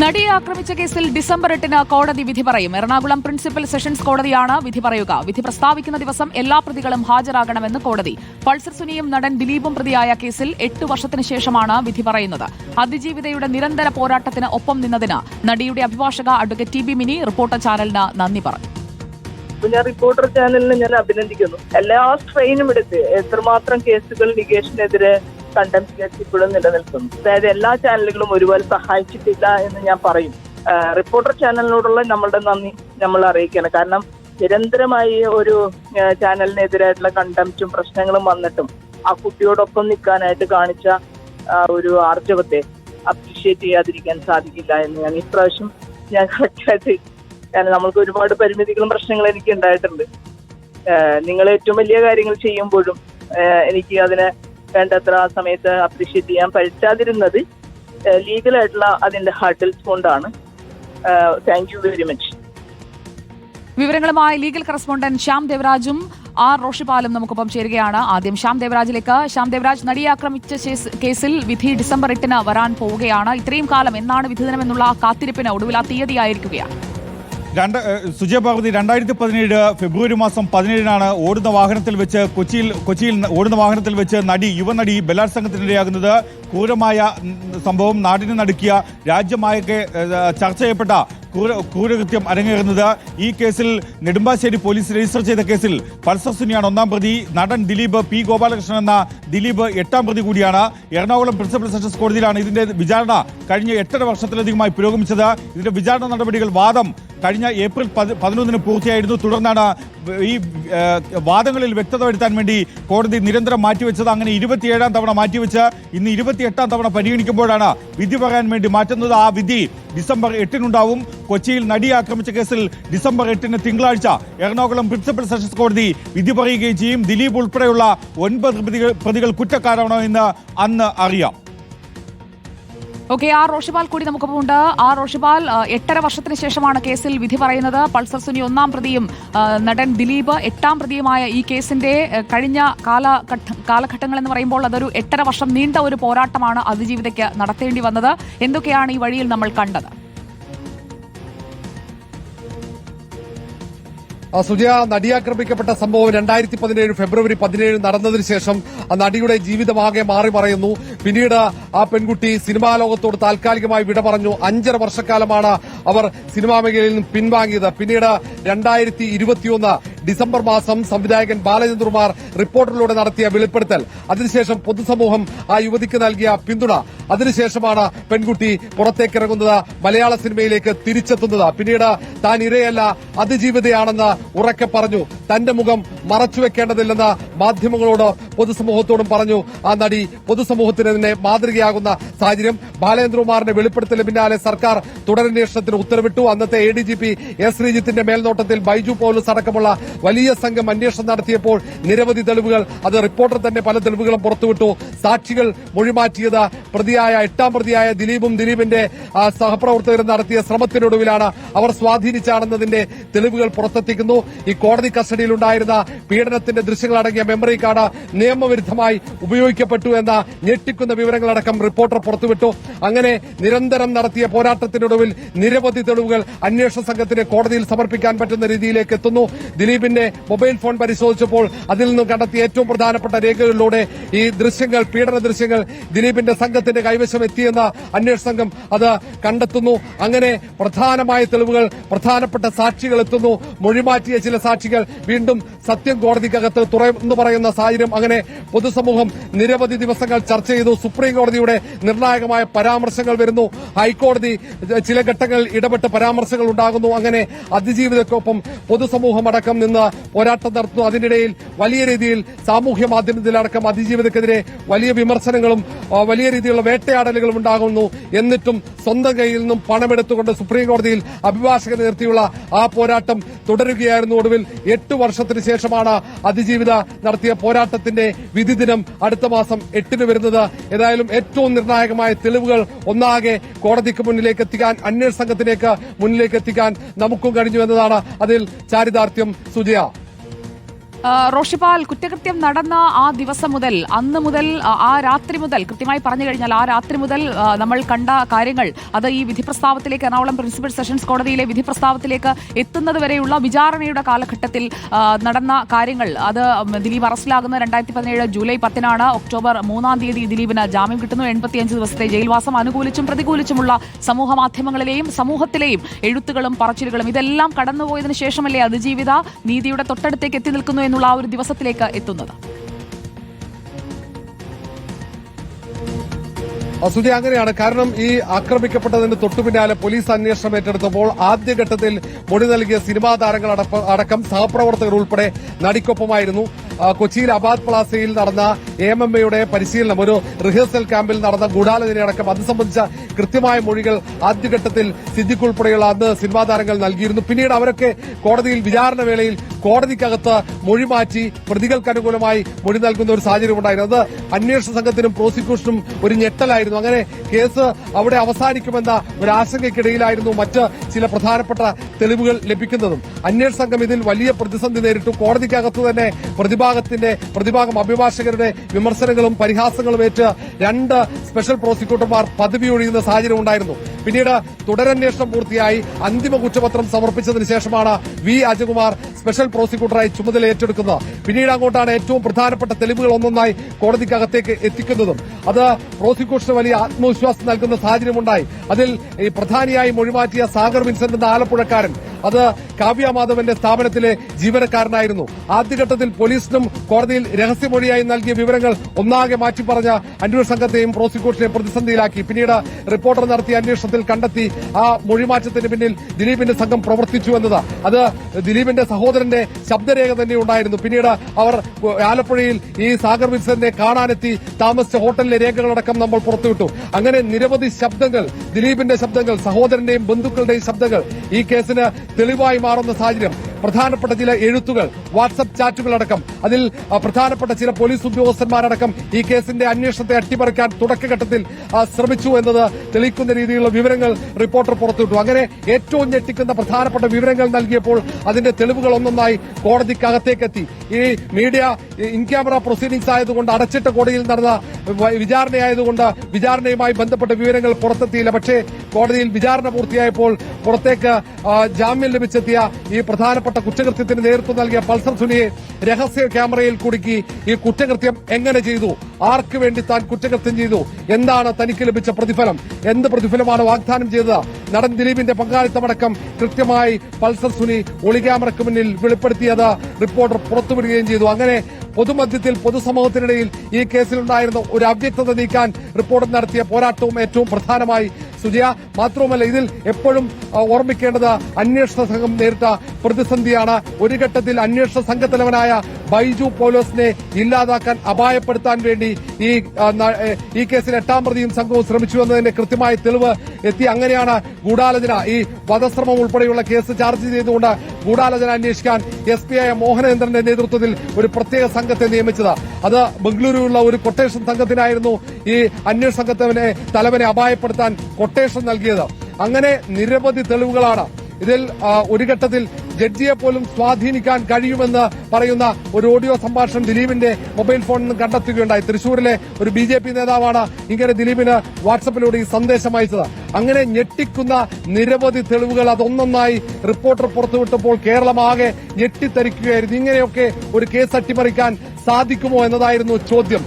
നടിയെ ആക്രമിച്ച കേസിൽ ഡിസംബർ എട്ടിന് കോടതി വിധി പറയും. എറണാകുളം പ്രിൻസിപ്പൽ സെഷൻസ് കോടതിയാണ് വിധി പറയുക. വിധി പ്രസ്താവിക്കുന്ന ദിവസം എല്ലാ പ്രതികളും ഹാജരാകണമെന്ന് കോടതി. പൾസർ സുനിയും നടൻ ദിലീപും പ്രതിയായ കേസിൽ എട്ട് വർഷത്തിന് ശേഷമാണ് വിധി പറയുന്നത്. അതിജീവിതയുടെ നിരന്തര പോരാട്ടത്തിന് ഒപ്പം നിന്നതിന് നടിയുടെ അഭിഭാഷക advocate T B Mini reporter ചാനലിന് നന്ദി പറഞ്ഞു. പിന്നെ റിപ്പോർട്ടർ ചാനലിനെ ഞാൻ അഭിനന്ദിക്കുന്നു. എല്ലാ സ്ട്രെയിനും എടുത്ത് എത്രമാത്രം കേസുകൾ നികേഷിനെതിരെ കണ്ടംപ്റ്റ് കേസ് ഇപ്പോഴും നിലനിൽക്കുന്നു. അതായത് എല്ലാ ചാനലുകളും ഒരുപോലെ സഹായിച്ചിട്ടില്ല എന്ന് ഞാൻ പറയും. റിപ്പോർട്ടർ ചാനലിനോടുള്ള നമ്മളുടെ നന്ദി നമ്മൾ അറിയിക്കണം കാരണം നിരന്തരമായി ഒരു ചാനലിനെതിരായിട്ടുള്ള കണ്ടംപ്റ്റും പ്രശ്നങ്ങളും വന്നിട്ടും ആ കുട്ടിയോടൊപ്പം നിൽക്കാനായിട്ട് കാണിച്ച ഒരു ആർജവത്തെ അപ്രീഷിയേറ്റ് ചെയ്യാതിരിക്കാൻ സാധിക്കില്ല എന്ന് ഞാൻ ഇപ്രാവശ്യം ഞാൻ കറക്റ്റായിട്ട് കാരണം നമ്മൾക്ക് ഒരുപാട് പരിമിതികളും പ്രശ്നങ്ങളും എനിക്ക് ഉണ്ടായിട്ടുണ്ട്. നിങ്ങൾ ഏറ്റവും വലിയ കാര്യങ്ങൾ ചെയ്യുമ്പോഴും എനിക്ക് അതിനെ വേണ്ടത്ര ആ സമയത്ത് അപ്രീഷിയേറ്റ് ചെയ്യാൻ പറ്റാതിരുന്നത് ലീഗലായിട്ടുള്ള അതിന്റെ ഹർഡിൽസ് കൊണ്ടാണ്. താങ്ക് യു വെരി മച്ച് വിവരങ്ങളുമായി ലീഗൽ കറസ്പോണ്ടന്റ് ശ്യാം ദേവരാജും ആർ റോഷിപാലും നമുക്കൊപ്പം ചേരുകയാണ്. ആദ്യം ശ്യാം ദേവരാജിലേക്ക്. ശ്യാം ദേവരാജ് നടിയെ ആക്രമിച്ച കേസിൽ വിധി ഡിസംബർ എട്ടിന് വരാൻ പോവുകയാണ്. ഇത്രയും കാലം എന്നാണ് വിധി ദിനമെന്നുള്ള ആ കാത്തിരിപ്പിന് ഒടുവിൽ ആ തീയതിയായിരിക്കുകയാണ് രണ്ട് സുജയ പാർവതി രണ്ടായിരത്തി പതിനേഴ് ഫെബ്രുവരി മാസം പതിനേഴിനാണ് ഓടുന്ന വാഹനത്തിൽ വെച്ച് കൊച്ചിയിൽ കൊച്ചിയിൽ ഓടുന്ന വാഹനത്തിൽ വെച്ച് നടി യുവനടി ബലാത്സംഗത്തിനിരയാകുന്നത് ക്രൂരമായ സംഭവം നാടിനെ നടുക്കിയ രാജ്യമായൊക്കെ ചർച്ച ചെയ്യപ്പെട്ട ക്രൂര ക്രൂരകൃത്യം അരങ്ങേറുന്നത് ഈ കേസിൽ നെടുമ്പാശ്ശേരി പോലീസ് രജിസ്റ്റർ ചെയ്ത കേസിൽ പൾസർ സുനിയാണ് ഒന്നാം പ്രതി നടൻ ദിലീപ് പി ഗോപാലകൃഷ്ണൻ എന്ന ദിലീപ് എട്ടാം പ്രതി കൂടിയാണ്. എറണാകുളം പ്രിൻസിപ്പൽ സെഷൻസ് കോടതിയിലാണ് ഇതിന്റെ വിചാരണ കഴിഞ്ഞ എട്ടര വർഷത്തിലധികമായി പുരോഗമിച്ചത്. ഇതിന്റെ വിചാരണ നടപടികൾ വാദം കഴിഞ്ഞ ഏപ്രിൽ പതി- പതിനൊന്നിന് പൂർത്തിയായിരുന്നു. തുടർന്നാണ് ഈ വാദങ്ങളിൽ വ്യക്തത വരുത്താൻ വേണ്ടി കോടതി നിരന്തരം മാറ്റിവെച്ചത് അങ്ങനെ ഇരുപത്തിയേഴാം തവണ മാറ്റിവെച്ച് ഇന്ന് ഇരുപത്തിയെട്ടാം തവണ പരിഗണിക്കുമ്പോഴാണ് വിധി പറയാൻ വേണ്ടി മാറ്റുന്നത്. ആ വിധി ഡിസംബർ എട്ടിനുണ്ടാവും. കൊച്ചിയിൽ നടിയെ ആക്രമിച്ച കേസിൽ ഡിസംബർ എട്ടിന് തിങ്കളാഴ്ച എറണാകുളം പ്രിൻസിപ്പൽ സെഷൻസ് കോടതി വിധി പറയുകയും ചെയ്യും. ദിലീപ് ഉൾപ്പെടെയുള്ള ഒൻപത് പ്രതികൾ പ്രതികൾ കുറ്റക്കാരാണോ എന്ന് അന്ന് അറിയാം. ഓക്കെ ആർ റോഷിപാൽ കൂടി നമുക്കൊപ്പം ഉണ്ട് ആർ റോഷിപാൽ എട്ടര വർഷത്തിന് ശേഷമാണ് കേസിൽ വിധി പറയുന്നത്. പൾസർ സുനി ഒന്നാം പ്രതിയും നടൻ ദിലീപ് എട്ടാം പ്രതിയുമായ ഈ കേസിന്റെ കഴിഞ്ഞ കാലഘട്ട കാലഘട്ടങ്ങൾ എന്ന് പറയുമ്പോൾ അതൊരു എട്ടര വർഷം നീണ്ട ഒരു പോരാട്ടമാണ് അതിജീവിതയ്ക്ക് നടത്തേണ്ടി വന്നത്. എന്തൊക്കെയാണ് ഈ വഴിയിൽ നമ്മൾ കണ്ടത്? സുജയ നടിയാക്രമിക്കപ്പെട്ട സംഭവം രണ്ടായിരത്തി പതിനേഴ് ഫെബ്രുവരി പതിനേഴ് നടന്നതിന് ശേഷം ആ നടിയുടെ ജീവിതമാകെ മാറി പറയുന്നു. പിന്നീട് ആ പെൺകുട്ടി സിനിമാ ലോകത്തോട് താൽക്കാലികമായി വിട പറഞ്ഞു. അഞ്ചര വർഷക്കാലമാണ് അവർ സിനിമാ മേഖലയിൽ നിന്ന് പിൻവാങ്ങിയത്. പിന്നീട് രണ്ടായിരത്തി ഇരുപത്തിയൊന്ന് ഡിസംബർ മാസം സംവിധായകൻ ബാലചന്ദ്രകുമാർ റിപ്പോർട്ടറിലൂടെ നടത്തിയ വെളിപ്പെടുത്തൽ. അതിനുശേഷം പൊതുസമൂഹം ആ യുവതിക്ക് നൽകിയ പിന്തുണ. അതിനുശേഷമാണ് പെൺകുട്ടി പുറത്തേക്കിറങ്ങുന്നത് മലയാള സിനിമയിലേക്ക് തിരിച്ചെത്തുന്നത്. പിന്നീട് താൻ ഇരയല്ല അതിജീവിതയാണെന്ന് ഉറക്കെ പറഞ്ഞു. തന്റെ മുഖം മറച്ചുവെക്കേണ്ടതില്ലെന്ന് മാധ്യമങ്ങളോട് പൊതുസമൂഹത്തോടും പറഞ്ഞു. ആ നടി പൊതുസമൂഹത്തിന് തന്നെ മാതൃകയാകുന്ന സാഹചര്യം ബാലേന്ദ്രകുമാറിന്റെ വെളിപ്പെടുത്തലിന് പിന്നാലെ സർക്കാർ തുടരന്വേഷണത്തിന് ഉത്തരവിട്ടു. അന്നത്തെ A D G P S ശ്രീജിത്തിന്റെ മേൽനോട്ടത്തിൽ ബൈജു പോലീസ് അടക്കമുള്ള വലിയ സംഘം അന്വേഷണം നടത്തിയപ്പോൾ നിരവധി തെളിവുകൾ അത് റിപ്പോർട്ടർ തന്നെ പല തെളിവുകളും പുറത്തുവിട്ടു. സാക്ഷികൾ മൊഴിമാറ്റിയത് പ്രതിയായ എട്ടാം പ്രതിയായ ദിലീപും ദിലീപിന്റെ സഹപ്രവർത്തകരും നടത്തിയ ശ്രമത്തിനൊടുവിലാണ് അവർ സ്വാധീനിച്ചാണെന്നതിന്റെ തെളിവുകൾ പുറത്തെത്തിക്കുന്നു. ഈ കോടതി കസ്റ്റഡിയിലുണ്ടായിരുന്ന പീഡനത്തിന്റെ ദൃശ്യങ്ങളടങ്ങിയ മെമ്മറി കാർഡ് നിയമവിരുദ്ധമായി ഉപയോഗിക്കപ്പെട്ടു എന്ന ഞെട്ടിക്കുന്ന വിവരങ്ങളടക്കം റിപ്പോർട്ടർ പുറത്തുവിട്ടു. അങ്ങനെ നിരന്തരം നടത്തിയ പോരാട്ടത്തിനൊടുവിൽ നിരവധി തെളിവുകൾ അന്വേഷണ സംഘത്തിന് കോടതിയിൽ സമർപ്പിക്കാൻ പറ്റുന്ന രീതിയിലേക്ക് എത്തുന്നു. ദിലീപിന്റെ മൊബൈൽ ഫോൺ പരിശോധിച്ചപ്പോൾ അതിൽ നിന്നും കണ്ടെത്തിയ ഏറ്റവും പ്രധാനപ്പെട്ട രേഖകളിലൂടെ ഈ ദൃശ്യങ്ങൾ പീഡന ദൃശ്യങ്ങൾ ദിലീപിന്റെ സംഘത്തിന്റെ കൈവശം എത്തിയെന്ന അന്വേഷണ സംഘം അത് കണ്ടെത്തുന്നു. അങ്ങനെ പ്രധാനമായ തെളിവുകൾ പ്രധാനപ്പെട്ട സാക്ഷികൾ എത്തുന്നു. മൊഴിമാറ്റിയ ചില സാക്ഷികൾ വീണ്ടും സത്യം കോടതിക്കകത്ത് തുറന്നു പറയുന്ന സാഹചര്യം അങ്ങനെ പൊതുസമൂഹം നിരവധി ദിവസങ്ങൾ ചർച്ച ചെയ്തു. സുപ്രീം കോടതിയുടെ നിർണായകമായ പരാമർശങ്ങൾ വരുന്നു. ഹൈക്കോടതി ചില ഘട്ടങ്ങളിൽ ഇടപെട്ട് പരാമർശങ്ങൾ ഉണ്ടാകുന്നു. അങ്ങനെ അതിജീവിതക്കൊപ്പം പൊതുസമൂഹം അടക്കം നിന്ന് പോരാട്ടം നടത്തുന്നു. അതിനിടയിൽ വലിയ രീതിയിൽ സാമൂഹ്യ മാധ്യമത്തിലടക്കം അതിജീവിതക്കെതിരെ വലിയ വിമർശനങ്ങളും വലിയ വലിയ രീതിയിലുള്ള വേട്ടയാടലുകളും ഉണ്ടാകുന്നു. എന്നിട്ടും സ്വന്തം കയ്യിൽ നിന്നും പണമെടുത്തുകൊണ്ട് സുപ്രീം കോടതിയിൽ അഭിഭാഷകനെ നിർത്തിയുള്ള ആ പോരാട്ടം തുടരുകയായിരുന്നു. ഒടുവിൽ എട്ട് വർഷത്തിന് ശേഷമാണ് അതിജീവിത നടത്തിയ പോരാട്ടത്തിന്റെ വിധി ദിനം അടുത്ത മാസം എട്ടിന് വരുന്നത്. ഏതായാലും ഏറ്റവും നിർണായകമായ തെളിവുകൾ ഒന്നാകെ കോടതിക്ക് മുന്നിലേക്ക് എത്തിക്കാൻ അന്വേഷണ സംഘത്തിലേക്ക് മുന്നിലേക്ക് എത്തിക്കാൻ നമുക്കും കഴിഞ്ഞു എന്നതാണ്. അതിൽ ചാരിതാർത്ഥ്യം സുജയ. റോഷിപാൽ കുറ്റകൃത്യം നടന്ന ആ ദിവസം മുതൽ അന്ന് മുതൽ ആ, രാത്രി മുതൽ കൃത്യമായി പറഞ്ഞു കഴിഞ്ഞാൽ ആ രാത്രി മുതൽ നമ്മൾ കണ്ട കാര്യങ്ങൾ അത് ഈ വിധി പ്രസ്താവത്തിലേക്ക് എറണാകുളം പ്രിൻസിപ്പൽ സെഷൻസ് കോടതിയിലെ വിധി പ്രസ്താവത്തിലേക്ക് എത്തുന്നത് വരെയുള്ള വിചാരണയുടെ കാലഘട്ടത്തിൽ നടന്ന കാര്യങ്ങൾ അത് ദിലീപ് അറസ്റ്റിലാകുന്ന രണ്ടായിരത്തി പതിനേഴ് ജൂലൈ പത്തിനാണ് ഒക്ടോബർ മൂന്നാം തീയതി ദിലീപിന് ജാമ്യം കിട്ടുന്നു. എൺപത്തിയഞ്ച് ദിവസത്തെ ജയിൽവാസം അനുകൂലിച്ചും പ്രതികൂലിച്ചുമുള്ള സമൂഹ മാധ്യമങ്ങളിലെയും സമൂഹത്തിലെയും എഴുത്തുകളും പറച്ചിലുകളും ഇതെല്ലാം കടന്നുപോയതിനു ശേഷമല്ലേ അതിജീവിത നീതിയുടെ തൊട്ടടുത്തേക്ക് എത്തി നിൽക്കുന്നു എന്നുള്ള ആ ഒരു ദിവസത്തിലേക്ക് എത്തുന്നത്. സുജി അങ്ങനെയാണ്. കാരണം ഈ ആക്രമിക്കപ്പെട്ടതിന് തൊട്ടുപിന്നാലെ പോലീസ് അന്വേഷണം ഏറ്റെടുത്തപ്പോൾ ആദ്യഘട്ടത്തിൽ മൊഴി നൽകിയ സിനിമാ താരങ്ങൾ അടക്കം സഹപ്രവർത്തകർ ഉൾപ്പെടെ നടിക്കൊപ്പമായിരുന്നു. കൊച്ചിയിൽ അബാദ് പ്ലാസയിൽ നടന്ന എം എം എയുടെ പരിശീലനം ഒരു റിഹേഴ്സൽ ക്യാമ്പിൽ നടന്ന ഗൂഢാലോചന അടക്കം. അത് സംബന്ധിച്ച കൃത്യമായ മൊഴികൾ ആദ്യഘട്ടത്തിൽ സിദ്ദിഖ് ഉൾപ്പെടെയുള്ള അന്ന് സിനിമാ താരങ്ങൾ നൽകിയിരുന്നു. പിന്നീട് അവരൊക്കെ കോടതിയിൽ വിചാരണ വേളയിൽ കോടതിക്കകത്ത് മൊഴി മാറ്റി പ്രതികൾക്ക് അനുകൂലമായി മൊഴി നൽകുന്ന ഒരു സാഹചര്യം ഉണ്ടായിരുന്നു. അത് അന്വേഷണ സംഘത്തിനും പ്രോസിക്യൂഷനും ഒരു ഞെട്ടലായിരുന്നു. അങ്ങനെ കേസ് അവിടെ അവസാനിക്കുമെന്ന ഒരു ആശങ്കയ്ക്കിടയിലായിരുന്നു മറ്റ് ചില പ്രധാനപ്പെട്ട തെളിവുകൾ ലഭിക്കുന്നതും. അന്വേഷണ സംഘം ഇതിൽ വലിയ പ്രതിസന്ധി നേരിട്ടു. കോടതിക്കകത്ത് തന്നെ പ്രതിഭാഗത്തിന്റെ പ്രതിഭാഗം അഭിഭാഷകരുടെ വിമർശനങ്ങളും പരിഹാസങ്ങളും ഏറ്റ് രണ്ട് സ്പെഷ്യൽ പ്രോസിക്യൂട്ടർമാർ പദവി ഒഴിയുന്ന സാഹചര്യം ഉണ്ടായിരുന്നു. പിന്നീട് തുടരന്വേഷണം പൂർത്തിയായി അന്തിമ കുറ്റപത്രം സമർപ്പിച്ചതിന് ശേഷമാണ് വി അജകുമാർ സ്പെഷ്യൽ പ്രോസിക്യൂട്ടറായി ചുമതല ഏറ്റെടുക്കുന്നത്. പിന്നീട് അങ്ങോട്ടാണ് ഏറ്റവും പ്രധാനപ്പെട്ട തെളിവുകൾ ഒന്നൊന്നായി കോടതിക്കകത്തേക്ക് എത്തിക്കുന്നതും. അത് പ്രോസിക്യൂഷന് വലിയ ആത്മവിശ്വാസം നൽകുന്ന സാഹചര്യമുണ്ടായി. അതിൽ പ്രധാനിയായി മൊഴിമാറ്റിയ സാഗർ വിൻസെന്റ് എന്ന ആലപ്പുഴക്കാരൻ അത് കാവ്യ മാധവന്റെ സ്ഥാപനത്തിലെ ജീവനക്കാരനായിരുന്നു. ആദ്യഘട്ടത്തിൽ പോലീസിനും കോടതിയിൽ രഹസ്യമൊഴിയായി നൽകിയ വിവരങ്ങൾ ഒന്നാകെ മാറ്റി പറഞ്ഞ അന്വേഷണ സംഘത്തെയും പ്രോസിക്യൂഷനെ പ്രതിസന്ധിയിലാക്കി. പിന്നീട് റിപ്പോർട്ടർ നടത്തിയ അന്വേഷണത്തിൽ കണ്ടെത്തി ആ മൊഴിമാറ്റത്തിന് പിന്നിൽ ദിലീപിന്റെ സംഘം പ്രവർത്തിച്ചു എന്നത്. അത് ദിലീപിന്റെ സഹോദരന്റെ ശബ്ദരേഖ തന്നെ ഉണ്ടായിരുന്നു. പിന്നീട് അവർ ആലപ്പുഴയിൽ ഈ സാഗർ വിൽസനെ കാണാനെത്തി താമസിച്ച ഹോട്ടലിലെ രേഖകളടക്കം നമ്മൾ പുറത്തുവിട്ടു. അങ്ങനെ നിരവധി ശബ്ദങ്ങൾ ദിലീപിന്റെ ശബ്ദങ്ങൾ സഹോദരന്റെയും ബന്ധുക്കളുടെയും ശബ്ദങ്ങൾ ഈ കേസിന് തെളിവായി മാറുന്ന സാഹചര്യം. പ്രധാനപ്പെട്ട ചില എഴുത്തുകൾ വാട്സ്ആപ്പ് ചാറ്റുകൾ അടക്കം അതിൽ പ്രധാനപ്പെട്ട ചില പോലീസ് ഉദ്യോഗസ്ഥന്മാരടക്കം ഈ കേസിന്റെ അന്വേഷണത്തെ അട്ടിമറിക്കാൻ തുടക്കഘട്ടത്തിൽ ശ്രമിച്ചു എന്നത് തെളിയിക്കുന്ന രീതിയിലുള്ള വിവരങ്ങൾ റിപ്പോർട്ടർ പുറത്തുവിട്ടു. അങ്ങനെ ഏറ്റവും ഞെട്ടിക്കുന്ന പ്രധാനപ്പെട്ട വിവരങ്ങൾ നൽകിയപ്പോൾ അതിന്റെ തെളിവുകൾ ഒന്നൊന്നായി കോടതിക്കകത്തേക്കെത്തി. ഈ മീഡിയ ഇൻ ക്യാമറ പ്രൊസീഡിംഗ്സ് ആയതുകൊണ്ട് അടച്ചിട്ട കോടതിയിൽ നടന്ന വിചാരണയായതുകൊണ്ട് വിചാരണയുമായി ബന്ധപ്പെട്ട വിവരങ്ങൾ പുറത്തെത്തിയില്ല. പക്ഷേ കോടതിയിൽ വിചാരണ പൂർത്തിയായപ്പോൾ പുറത്തേക്ക് ജാമ്യം ലഭിച്ചെത്തിയ ഈ പ്രധാനപ്പെട്ട കുറ്റകൃത്യത്തിന് നേതൃത്വം നൽകിയ പൾസർ സുനിയെ രഹസ്യ ക്യാമറയിൽ കുടുക്കി ഈ കുറ്റകൃത്യം എങ്ങനെ ചെയ്തു? ആർക്ക് വേണ്ടി താൻ കുറ്റകൃത്യം ചെയ്തു? എന്താണ് തനിക്ക് ലഭിച്ച പ്രതിഫലം? എന്ത് പ്രതിഫലമാണ് വാഗ്ദാനം ചെയ്തത്? നടൻ ദിലീപിന്റെ പങ്കാളിത്തമടക്കം കൃത്യമായി പൾസർ സുനി ഒളിക്യാമറയ്ക്ക് മുന്നിൽ വെളിപ്പെടുത്തിയത് റിപ്പോർട്ടർ പുറത്തുവിടുകയും ചെയ്തു. അങ്ങനെ പൊതുമധ്യത്തിൽ പൊതുസമൂഹത്തിനിടയിൽ ഈ കേസിലുണ്ടായിരുന്ന ഒരു അവ്യക്തത നീക്കാൻ റിപ്പോർട്ടർ നടത്തിയ പോരാട്ടവും ഏറ്റവും പ്രധാനമായി സുജയ മാത്രവുമല്ല ഇതിൽ എപ്പോഴും ഓർമ്മിക്കേണ്ടത് അന്വേഷണ സംഘം നേരിട്ട പ്രതിസന്ധിയാണ്. ഒരു ഘട്ടത്തിൽ അന്വേഷണ സംഘത്തലവനായ ബൈജു പോലോസിനെ ഇല്ലാതാക്കാൻ അപായപ്പെടുത്താൻ വേണ്ടി ഈ ഈ കേസിൽ എട്ടാം പ്രതിയും സംഘവും ശ്രമിച്ചു എന്നതിന്റെ കൃത്യമായ തെളിവ് എത്തി. അങ്ങനെയാണ് ഗൂഢാലോചന. ഈ വധശ്രമം ഉൾപ്പെടെയുള്ള കേസ് ചാർജ് ചെയ്തുകൊണ്ട് ഗൂഢാലോചന അന്വേഷിക്കാൻ എസ് പി ആയ മോഹനേന്ദ്രന്റെ നേതൃത്വത്തിൽ ഒരു പ്രത്യേക സംഘത്തെ നിയമിച്ചത്. അത് ബംഗളൂരുവിലുള്ള ഒരു കൊട്ടേഷൻ സംഘത്തിനായിരുന്നു ഈ അന്വേഷണ സംഘത്തവനെ തലവനെ അപായപ്പെടുത്താൻ കൊട്ടേഷൻ നൽകിയത്. അങ്ങനെ നിരവധി തെളിവുകളാണ്. ഇതിൽ ഒരു ഘട്ടത്തിൽ ജഡ്ജിയെ പോലും സ്വാധീനിക്കാൻ കഴിയുമെന്ന് പറയുന്ന ഒരു ഓഡിയോ സംഭാഷണം ദിലീപിന്റെ മൊബൈൽ ഫോണിൽ നിന്ന് കണ്ടെത്തുകയുണ്ടായി. തൃശൂരിലെ ഒരു ബി ജെ പി നേതാവാണ് ഇങ്ങനെ ദിലീപിന് വാട്സപ്പിലൂടെ ഈ സന്ദേശം അയച്ചത്. അങ്ങനെ ഞെട്ടിക്കുന്ന നിരവധി തെളിവുകൾ അതൊന്നൊന്നായി റിപ്പോർട്ടർ പുറത്തുവിട്ടപ്പോൾ കേരളമാകെ ഞെട്ടിത്തരിക്കുകയായിരുന്നു. ഇങ്ങനെയൊക്കെ ഒരു കേസ് അട്ടിമറിക്കാൻ സാധിക്കുമോ എന്നതായിരുന്നു ചോദ്യം.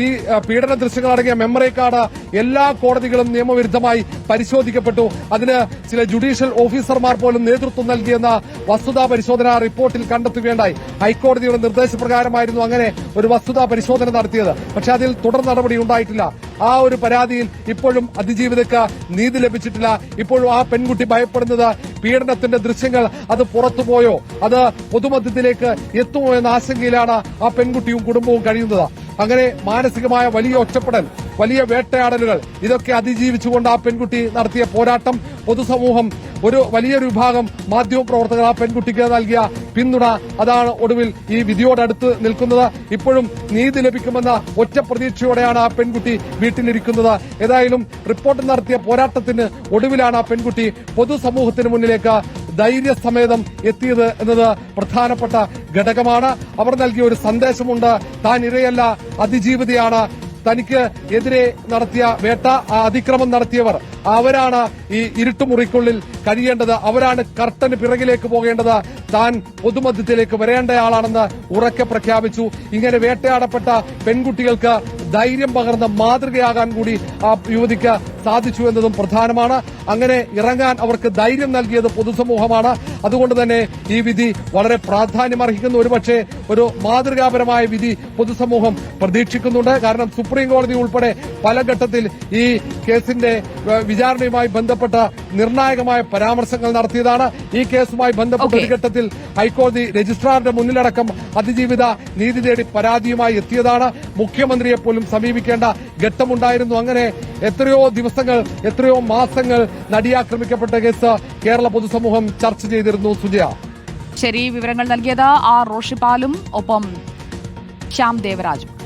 ഈ പീഡന ദൃശ്യങ്ങളടങ്ങിയ മെമ്മറി കാർഡ് എല്ലാ കോടതികളും നിയമവിരുദ്ധമായി പരിശോധിക്കപ്പെട്ടു. അതിന് ചില ജുഡീഷ്യൽ ഓഫീസർമാർ പോലും നേതൃത്വം നൽകിയെന്ന വസ്തുതാ പരിശോധന റിപ്പോർട്ടിൽ കണ്ടെത്തുകയുണ്ടായി. ഹൈക്കോടതിയുടെ നിർദ്ദേശപ്രകാരമായിരുന്നു അങ്ങനെ ഒരു വസ്തുതാ പരിശോധന നടത്തിയത്. പക്ഷെ അതിൽ തുടർ നടപടി ഉണ്ടായിട്ടില്ല. ആ ഒരു പരാതിയിൽ ഇപ്പോഴും അതിജീവിതക്ക് നീതി ലഭിച്ചിട്ടില്ല. ഇപ്പോഴും ആ പെൺകുട്ടി ഭയപ്പെടുന്നത് പീഡനത്തിന്റെ ദൃശ്യങ്ങൾ അത് പുറത്തുപോയോ അത് പൊതുമധ്യത്തിലേക്ക് എത്തുമോ എന്ന ആശങ്കയിലാണ് ആ പെൺകുട്ടിയും കുടുംബവും കഴിയുന്നത്. അങ്ങനെ മാനസികമായ വലിയ ഒറ്റപ്പെടൽ വലിയ വേട്ടയാടലുകൾ ഇതൊക്കെ അതിജീവിച്ചുകൊണ്ട് ആ പെൺകുട്ടി നടത്തിയ പോരാട്ടം പൊതുസമൂഹം ഒരു വലിയൊരു വിഭാഗം മാധ്യമ പ്രവർത്തകർ ആ പെൺകുട്ടിക്ക് നൽകിയ പിന്തുണ അതാണ് ഒടുവിൽ ഈ വിധിയോടടുത്ത് നിൽക്കുന്നത്. ഇപ്പോഴും നീതി ലഭിക്കുമെന്ന ഒറ്റ പ്രതീക്ഷയോടെയാണ് ആ പെൺകുട്ടി വീട്ടിലിരിക്കുന്നത്. ഏതായാലും റിപ്പോർട്ട് നടത്തിയ പോരാട്ടത്തിന് ഒടുവിലാണ് ആ പെൺകുട്ടി പൊതുസമൂഹത്തിന് മുന്നിലേക്ക് ധൈര്യസമേതം എത്തിയത് എന്നത് പ്രധാനപ്പെട്ട ഘടകമാണ്. അവർ നൽകിയ ഒരു സന്ദേശമുണ്ട്. താൻ ഇരയല്ല അതിജീവിതയാണ്. തനിക്ക് എതിരെ നടത്തിയ വേട്ട അതിക്രമം നടത്തിയവർ അവരാണ് ഈ ഇരുട്ടുമുറിക്കുള്ളിൽ കഴിയേണ്ടത്. അവരാണ് കർട്ടന് പിറകിലേക്ക് പോകേണ്ടത്. താൻ പൊതുമധ്യത്തിലേക്ക് വരേണ്ടയാളാണെന്ന് ഉറക്കെ പ്രഖ്യാപിച്ചു. ഇങ്ങനെ വേട്ടയാടപ്പെട്ട പെൺകുട്ടികൾക്ക് ധൈര്യം പകർന്ന മാതൃകയാകാൻ കൂടി ആ യുവതിക്ക് സാധിച്ചു എന്നതും പ്രധാനമാണ്. അങ്ങനെ ഇറങ്ങാൻ അവർക്ക് ധൈര്യം നൽകിയത് പൊതുസമൂഹമാണ്. അതുകൊണ്ട് തന്നെ ഈ വിധി വളരെ പ്രാധാന്യമർഹിക്കുന്ന. ഒരുപക്ഷെ ഒരു മാതൃകാപരമായ വിധി പൊതുസമൂഹം പ്രതീക്ഷിക്കുന്നുണ്ട്. കാരണം സുപ്രീം കോടതി ഉൾപ്പെടെ പല ഘട്ടത്തിൽ ഈ കേസിന്റെ വിചാരണയുമായി ബന്ധപ്പെട്ട നിർണായകമായ പരാമർശങ്ങൾ നടത്തിയതാണ്. ഈ കേസുമായി ബന്ധപ്പെട്ട ഒരു ഘട്ടത്തിൽ ഹൈക്കോടതി രജിസ്ട്രാറിന്റെ മുന്നിലടക്കം അതിജീവിത നീതി തേടി പരാതിയുമായി എത്തിയതാണ്. മുഖ്യമന്ത്രിയെ പോലും സമീപിക്കേണ്ട ഘട്ടമുണ്ടായിരുന്നു. അങ്ങനെ എത്രയോ ദിവസങ്ങൾ എത്രയോ മാസങ്ങൾ നടിയാക്രമിക്കപ്പെട്ട കേസ് കേരള പൊതുസമൂഹം ചർച്ച ചെയ്തിരുന്നു. സുജയ. ശരി വിവരങ്ങൾ നൽകിയത് ആർ. റോഷിപ്പാലും ഒപ്പം ശ്യാം ദേവരാജും.